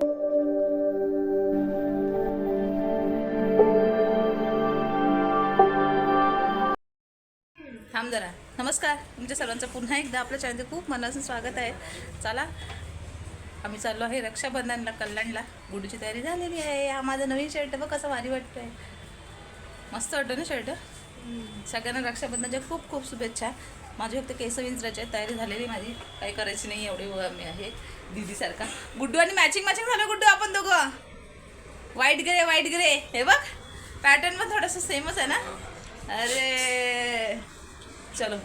थांब नमस्कार. तुमच्या सर्वांचं पुन्हा एकदा आपल्या चॅनलचे खूप मनापासून स्वागत आहे. चला. आम्ही चाललो आहे रक्षाबंधनला कल्याणला. गुडूची तयारी झालेली आहे. हा माझा नवीन शर्ट बघ कसा भारी वाटतोय. मस्त वाटतं ना शर्ट सगळ्यांना रक्षाबंधनच्या खूप खूप शुभेच्छा. माझी फक्त केस विंचरायचे तयारी झालेली माझी. काही करायची नाही एवढी मी आहे. दीदीसारखा. गुड्डू आणि मॅचिंग मॅचिंग झालं गुड्डू आपण दोघं. व्हाईट ग्रे व्हाईट ग्रे हे बघ पॅटर्न पण थोडंसं सेमच आहे ना? अरे चलो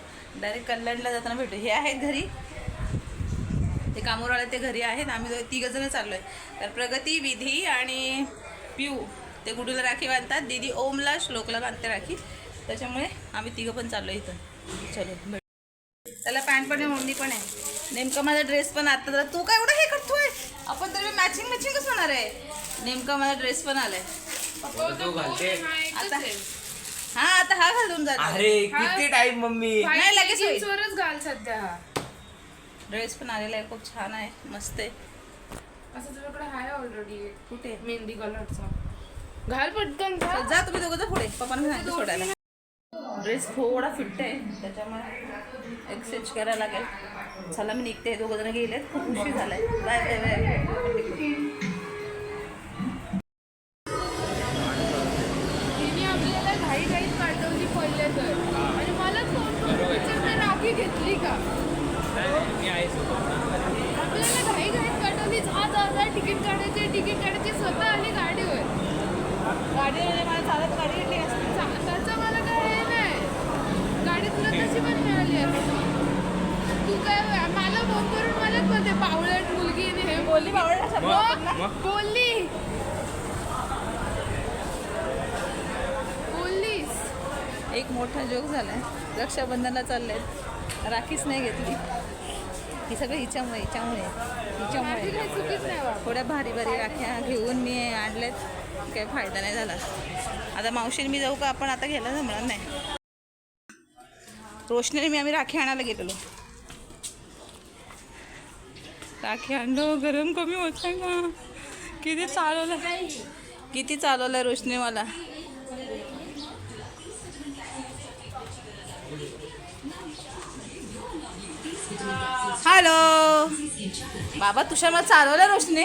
डायरेक्ट कल्याणला जाताना भेटू. हे आहेत घरी. ते कामोरवाले ते घरी आहेत. आम्ही दोघे तिघंजणं चाललो आहे तर प्रगती विधी आणि पिऊ ते गुडूला राखी बांधतात. दीदी ओमला श्लोकला बांधते राखी. त्याच्यामुळे आम्ही तिघं पण चाललो आहे इथं. चलो भेट. त्याला पॅन्ट पण आहे ओढणी पण आहे. नेमका माझा ड्रेस पण आता जरा तू काय एवढं हे करतोय? आपण तरी मॅचिंग मॅचिंगच होणार आहे? नेमका माझा ड्रेस पण आलाय. तू घालते. आता हा आता हा घालून जातो. अरे किती टाइम मम्मी? नाही लगेच होईल. जीन्सवरच घाल सध्या. हा ड्रेस पण आलेला आहे खूप छान आहे मस्त आहे. असं तुझ्याकडे आहे ऑलरेडी कुठे? मेहंदी कलरचा घाल पटकन जा. जा तुम्ही दोघं जा पुढे. पप्पांना सांगते सोडायला. ड्रेस थोडा फिट आहे त्याच्यामुळे एक्सचेंज करायला लागेल. चला मी निघते. दोघं जण गेलेत. खूप उशीर झालाय. Bye bye bye. तिकीट काढायचे तिकीट काढायचे स्वतः आली गाडीवर. गाडी मला चालत गाडी घेतली असते चा- त्याचं मला काय हे नाही गाडी तुला तशी पण मिळाली असती तू काय मला फोन करून मुलगी हे बोलली शब्द मग बोलली. बोललीस. एक मोठा जोक झालाय. रक्षाबंधनला चाललंय. राखीच नाही घेतली. ही सगळं हिच्यामुळे हिच्यामुळे हिच्यामुळे. थोड्या भारी भारी राख्या घेऊन मी आणल्यात. काही फायदा नाही झाला. आता मावशीने मी जाऊ का? आपण आता घ्यायला जमणार नाही. रोशनीने मी आम्ही राखी आणायला गेलेलो. टाकी आणलो. गरम कमी होत नाही का किती चालवलं? किती चालवलं रोशनी मला? हॅलो बाबा तुषार मला चालवलं रोशनी.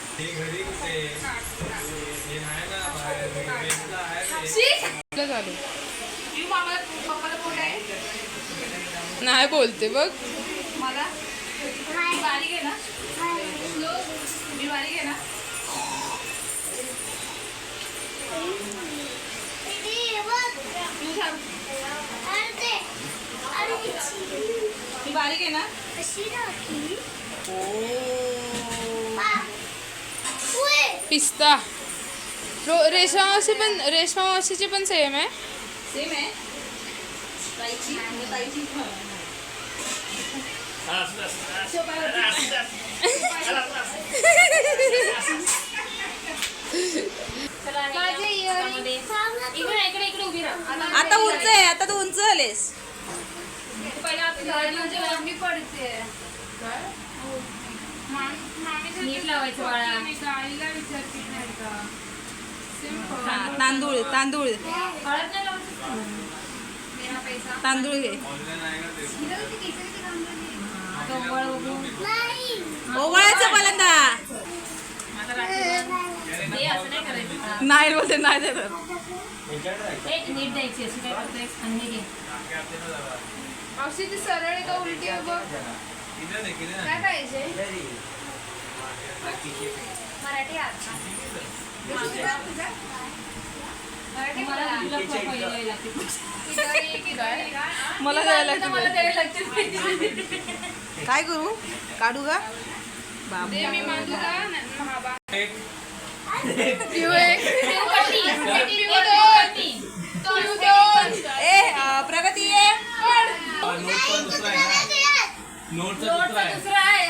कुठलं चालू नाही बोलते बघ. मला? मी बारीक आहे ना. मी बारीक आहे ना. मी बारीक आहे ना. पिस्ता. रो रेशमा मावशी पण रेशमा मावशीची पण सेम आहे. सेम आहे. आता उंच आहे आता तू उंच झालेस. नीट लावायचं बाळा. गाईला विचारते नाही का? Simple. हा तांदूळ तांदूळ. तांदूळ घे. ओवळायचं पहिल्यांदा. हे असं नाही बोलते नाही एक नीट द्यायची अशी काय करतोय? आणि घे. सरळ का? उलटी बघ. काय पाहिजे? मराठी मला किती मला द्यायला काय करू काढू का? बाबा. प्रगती हा, नोटचा दुसरा आहे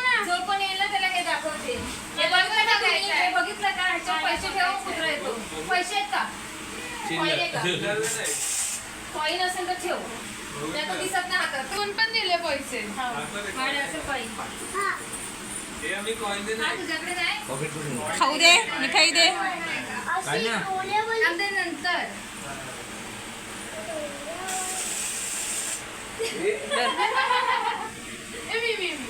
ना. जो पण येईल ना त्याला हे दाखवते. हे बघितलं का तुम्ही? हे बघितलं का? ह्याच्यावर पैसे ठेवून कुत्रा येतो? पैसे आहेत का? का? कॉईन असेल तर ठेव. नाही तर दिसत नाही हातात. कोण पण दिले पैसे. हा. माझ्याकडे असेल हे हा तुझ्याकडे नाही? खाऊ दे. मिठाई दे. नंतर. ए मी मी मी.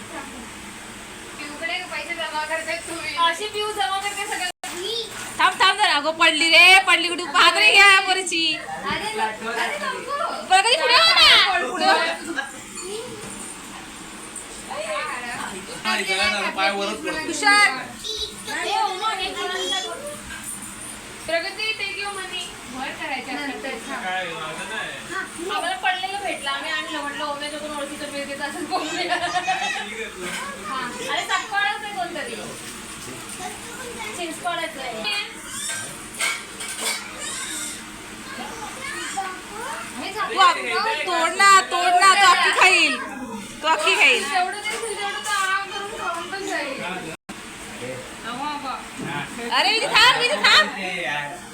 पिऊकडे पैसे जमा करताय तुम्ही. अशी पिऊ जमा करते सगळं. थांब थांब जरा. अगं पडली रे. पडली कुठे? पाहत रे घ्या पोरीची. अरे नको. अरे नको. प्रगती पुढे ना ते घेऊ म्हणे भर. हा. आम्हाला पडलेलं भेटलं. आम्ही आणलं. म्हटलं ओम्याच्या कोण ओळखीचं बिल देत असेल बघूया हा. अरे सापकाळच आहे कोणतरी. चिंचपाडाचं आहे. हे तोड ना तोड ना तो अख्खी खाईल. तो अख्खी खाईल. अरे थांब थांब.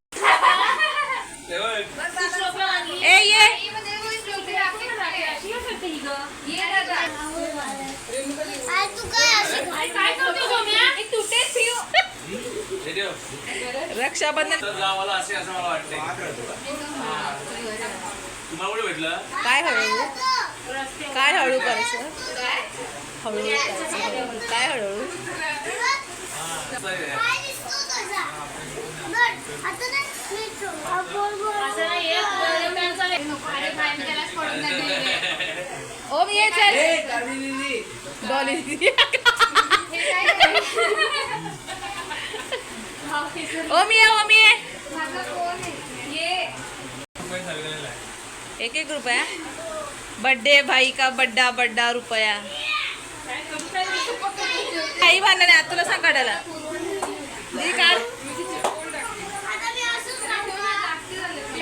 ए ये. रक्षाबंधन. काय हळू? काय हळू करायचं? हळू करायचं. काय हळू? आता एक मी ओम ये चल डॉली ओम ये ओम ये आहे? आहे. एक एक रुपया बर्थडे भाई का बड्डा बड्डा रुपया काही भांडण नाही आता तुला सांग काढायला काढ काही टाईट वगैरे काहीच नाहीये पिऊ नाही. पूर्वा. पिऊ ने दिलेली राखी. फर्स्ट राखी माझी आहे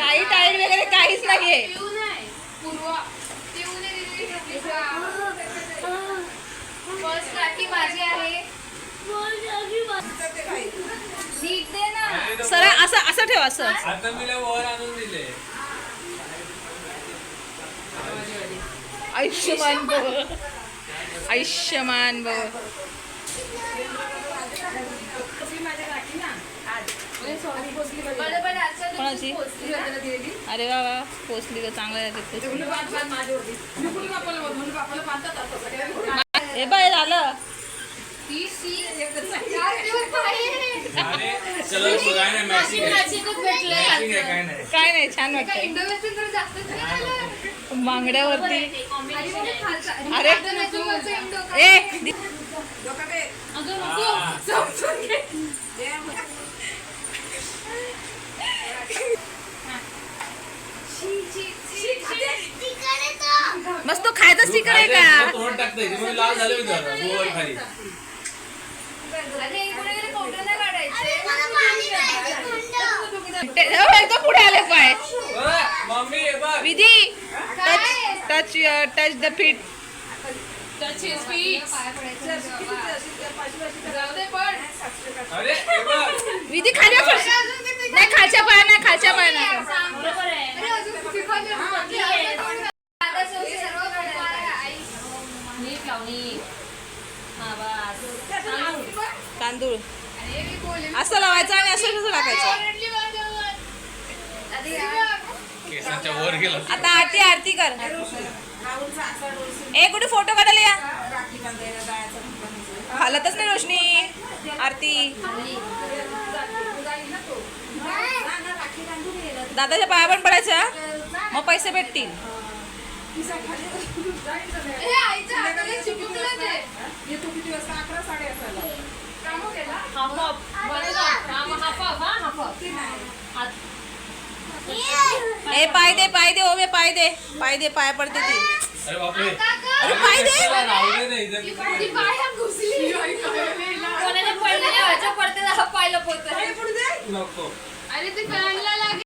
नीट दे ना अरे तो- सरळ असं असं ठेव असं. आता मी वर आणून दिले. आयुष्यमान भव. आयुष्यमान भव. दिवशी कोणाची? अरे वा वा पोचली तर चांगलं आहे ते. हे बाय झालं. अरे काय नाही मॅचिंग आहे मॅचिंगच भेटलंय मॅचिंग आहे काय नाही काय नाही छान एका वाटतंय इंडोवेस्टन तर जास्तच नाही झालं. बांगड्यावरती आणि कोणी खालचा- अरे. आता नाही तू वरचं इंडो का? ए दि- अगं नको समजून घे. शी, शी, शी, शी. मस्त तो खायचा स्टिकर आहे का तोंड टाकतंय. लाल झालं गोवर खाली. ते- हो, एकदम पुढे आले पाय. अरे, मम्मी हे बघ. Vidhi touch touch touch the feet पीठ अरे हे बघ. विधी खाली. नाही खालच्या पाया नाही खालच्या पाया नाही. बरोबर आहे अरे अजून तिखट आहे. कांदा सॉस सर्व काढायला. हा. तांदूळ. असं लावायचं आणि असं कसं टाकायचं? आता आरती आरती कर. ए कुठे फोटो काढायला या? हालतच नाही रोशनी. आरती. दादाच्या पाया पण पडायचं हा? मग पैसे भेटतील. ए, आईच्या हाताला चिपकलं ते. Half off. बरोबर. हा, मग हाफ ऑफ, हा, हाफ ऑफ. हात. ए पाय दे पाय दे ओ मे पाय दे पाय दे पाय पडते ती अरे बापरे अरे पाय दे त्याला राहू दे नाही इथं. ती पायात घुसली. कोणाच्या पडलं नाही, व्हायचं पडते. नको अरे ते फॅनला लागेल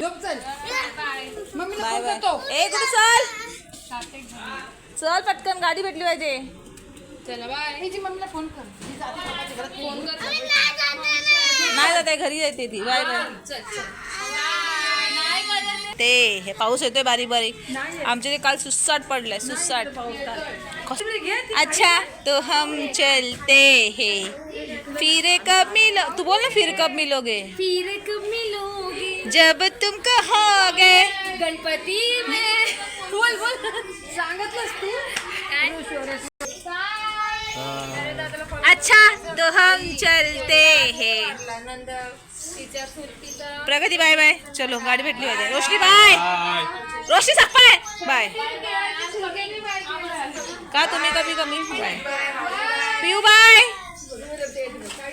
झोप चल मम्मीला फ़ोन करतो ए गुड चल चल पटकन गाडी भेटली पाहिजे चला बाय मम्मीला फ़ोन कर ती जाते पप्पाच्या घरात फ़ोन कर नाही जात आहे घरी येते ती बाय बाय चल चल ते हे पाऊस येतोय बारीक बारीक. आमच्या ते काल सुसाट पडलाय सुसाट. अच्छा तो हम चलते हे. फिर कब मिलो तू बोल ना फिर कब मिलोगे? फिर कब मिलोगे? जब तुम कहोगे। गणपती में। बोल बोल। सांगितलंस तू। अच्छा तो हम चलते हे। प्रगती बाय बाय चलो गाडी भेटली पाहिजे रोशनी बाय रोशनी सप्पाय बाय का तुम्ही कमी कमी? बाय पिऊ बाय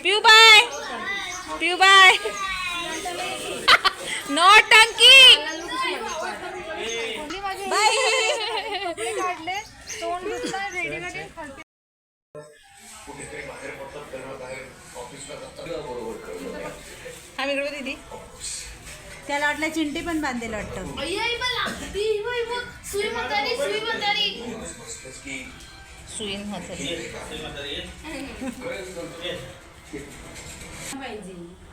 पिऊ बाय पिऊ बाय नो टंकी. बाय आम्ही इकडे दीदी. त्याला वाटलं चिंटी पण बांधेल वाटतं.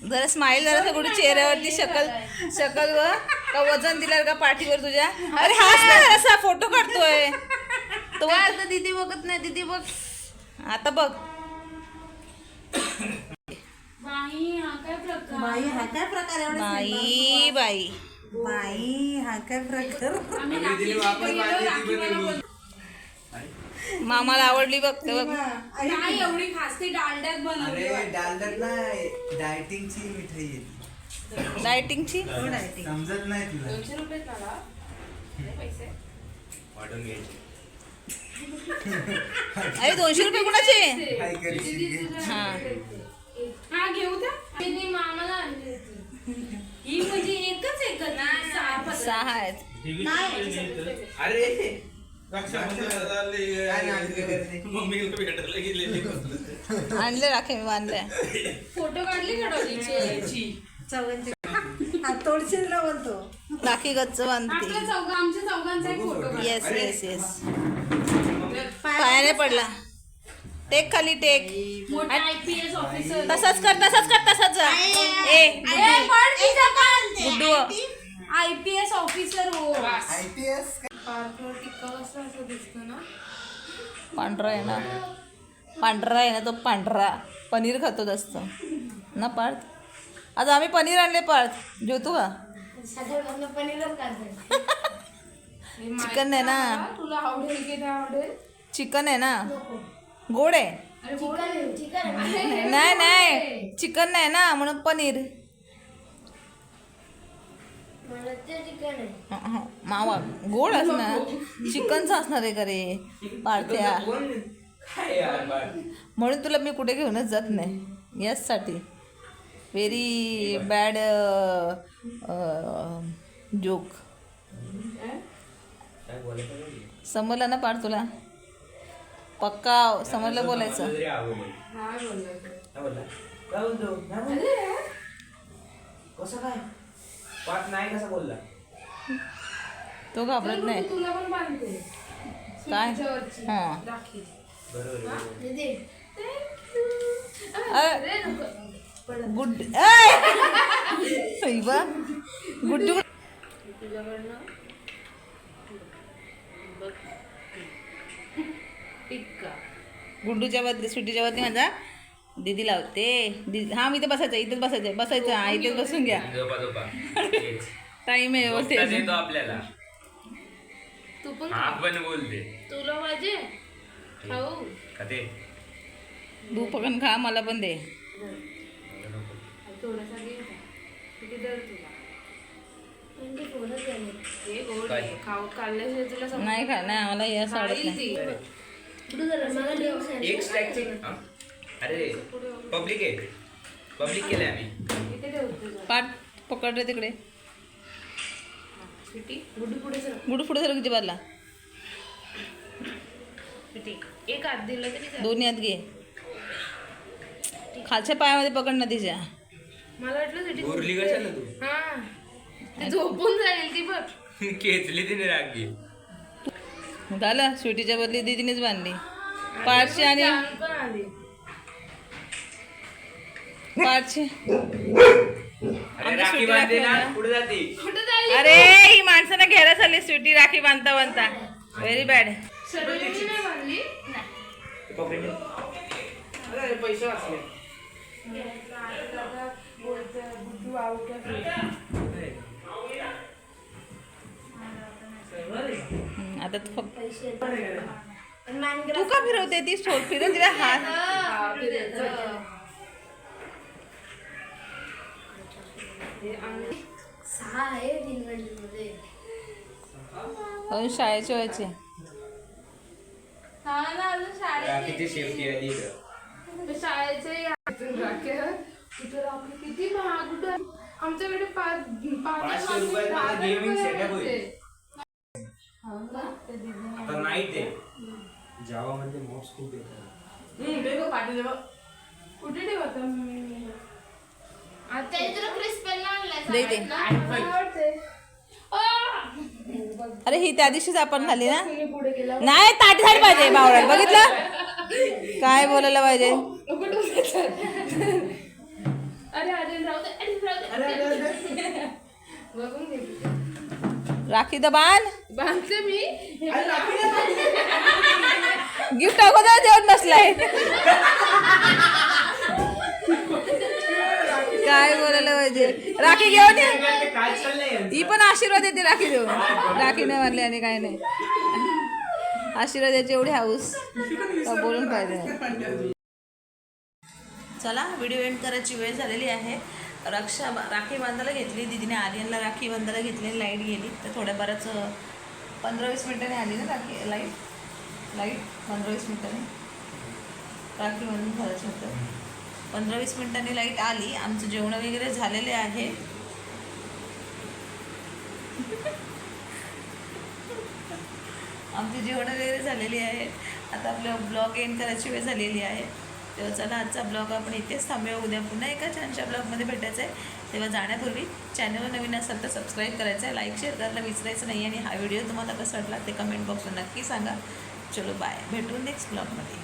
जरा स्माईल जरा सगळी चेहऱ्यावरती शकल शकल व का वजन दिलं का पाठीवर तुझ्या? अरे हाच ना असा फोटो काढतोय. तो आता दीदी बघत नाही दीदी बघ. आता बघ. बाई हा काय प्रकार? बाई हा काय प्रकार एवढा बाई बाई. बाई हा काय प्रकार? मामाला आवडली बघ बघ. नाही एवढी खास ती डालड्यात बनवली अरे डालडर नाही डायटिंगची मिठाई आहे लाइटिंगची ती. समजत नाही तुला. दोनशे रुपये काढा पैसे. वाटून घ्यायची. अरे दोनशे रुपये कुणाचे? काय करशील घे. हा. हा घेऊ द्या तिने मामाला आणली होती ही म्हणजे एकच एकच सहा पदार्थ. सहा आहेत. अरे मम्मीला भेटायला गेलेली. आणले राखे मी आणले फोटो काढले का डॉलीचे चवनचे हा तोडशील ना बोलतो राखी गच्च बांधते. चौघा आमच्या चौघांचा एक फोटो काढ येस येस येस पायाने पडला. टेक खाली टेक मोठा आयपीएस ऑफिसर तसाच कर तसाच कर तसाच जा. ए गुड्डू आयपीएस ऑफिसर हो. IPS पार्कवर टिक्का कसं असं दिसतं ना? पांढरा आहे ना? पांढरा आहे ना तो पांढरा. पनीर खातो जास्त. ना पार्थ? आज आम्ही पनीर आणले पार्थ. जेवतो का चिकन आहे ना? तुला आवडेल की नाही आवडेल? चिकन आहे ना? गोड आहे. नाही नाही. चिकन नाही ना म्हणून पनीर. हं, हं. मावा. गोड असणार चिकनचं असणार आहे का रे? म्हणून तुला मी कुठे घेऊनच जात नाही. याचसाठी. Very bad joke. समजलं ना पार तुला? पक्का समजलं बोलायचं? कसं काय? पाठ नाही कसा बोलला? तो घाबरत नाही. तुला पण बांधते. काय? हाँ. राखी बरोबर आहे, बरोबर अरे. गुड. ऐ! ऐ बा. गुड्डू टिक्का. गुड्डूच्या बदली सुट्टीच्या बदली माझा. दीदी लावते. दीदी हा मी इथे बसायचं इथेच बसायचं बसायचं हा इथेच बसून घ्या. झोपा झोपा. तेच. टाईम आहे झोपताच येतो आपल्याला. तू पण हा पण बोलते. तुला पाहिजे? खाऊ. का ते? तू पकड खा मला पण दे. थोडासा घे ना. किती दर तुला हे गोड काय? आहे. खाऊ काढल्याशिवाय तुला समजेल. नाही खा नाही आम्हाला या आवडत नाही. ती. एक स्टॅकचे अरे पब्लिक आहे. पब्लिक केलंय आम्ही. पाठ पकड रे तिकडे. गुडू पुढे सर किती बारला पिटी एक हात दिलं तरी. दोन्ही हात घे. खालच्या पायामध्ये पकड ना तिच्या. मला वाटलं सिटी उरली कशाला तू? हा. ते झोपून जाईल ती बघ. खेचली तिने राखी झालं स्वीटीच्या बदली दीदीनेच बांधली. पाठची आणि जान पण आली. राखी बांधते ना. पुढे जाते? अरे ही माणसानं घ्यायला चालली स्वीटी राखी बांधता बांधता. व्हेरी बॅड सरोजिनी नाही बांधली? अरे पैसे वाचले. दादा बोलतोय गुड्डू आऊट आता तू का फिरवते? ती सोड फिरव तिला हात सहा आहे मध्ये अजून शाळेचे व्हायचे. हा ना अजून आली शाळेचे यातून राख्या तिथं राखी? किती महाग कुठं? आमच्याकडे पाच पाच रुपये setup होईल. आता नाईट आहे. जावा मध्ये मॉक्स खूप येतात. कुठे ठेवता तुला क्रिस्पल दे दे! अरे ही त्या दिवशीच आपण खाली ना? नाही ताटी झाली पाहिजे बावळ्यात बघितलं? काय बोलायला पाहिजे? नको डोक्यात. अरे अरे राहू दे अरे राहू दे. बघून घे राखी द बाण बांधते मी. गिफ्ट अगोदर देऊन बसलाय. काय बोलायला पाहिजे? राखी घेऊन ये. ही पण आशीर्वाद येते राखी देऊन. राखी नाही मारली आणि काय नाही. आशीर्वाद द्यायची एवढी हाऊस. बोलून पाहिजे? चला व्हिडिओ एंड करायची वेळ झालेली आहे. रक्षा राखी बांधायला घेतली. दिदीने आर्यनला राखी बांधायला घेतली लाइट गेली. तर थोड्या बऱ्याच पंधरा वीस मिनिटांनी आली ना राखी? लाइट? लाइट? पंधरा वीस मिनिटांनी? राखी बांधून झालंच होतं. पंधरा वीस मिनिटांनी लाइट आली. आमचं जेवण वगैरे झालेले आहे. आमची जेवणं वगैरे झालेली आहे. आता आपलं ब्लॉग एंड करायची वेळ झालेली आहे. तेव्हा चला आजचा ब्लॉग आपण इथेच थांबूया. उद्या पुन्हा एका छानशा ब्लॉगमध्ये भेटायचं आहे तेव्हा जाण्यापूर्वी चॅनलवर नवीन असाल तर सबस्क्राईब करायचं आहे लाईक शेअर करायला विसरायचं नाही. आणि हा व्हिडिओ तुम्हाला कसा वाटला ते कमेंट बॉक्सवर नक्की सांगा. चलो बाय भेटू नेक्स्ट ब्लॉगमध्ये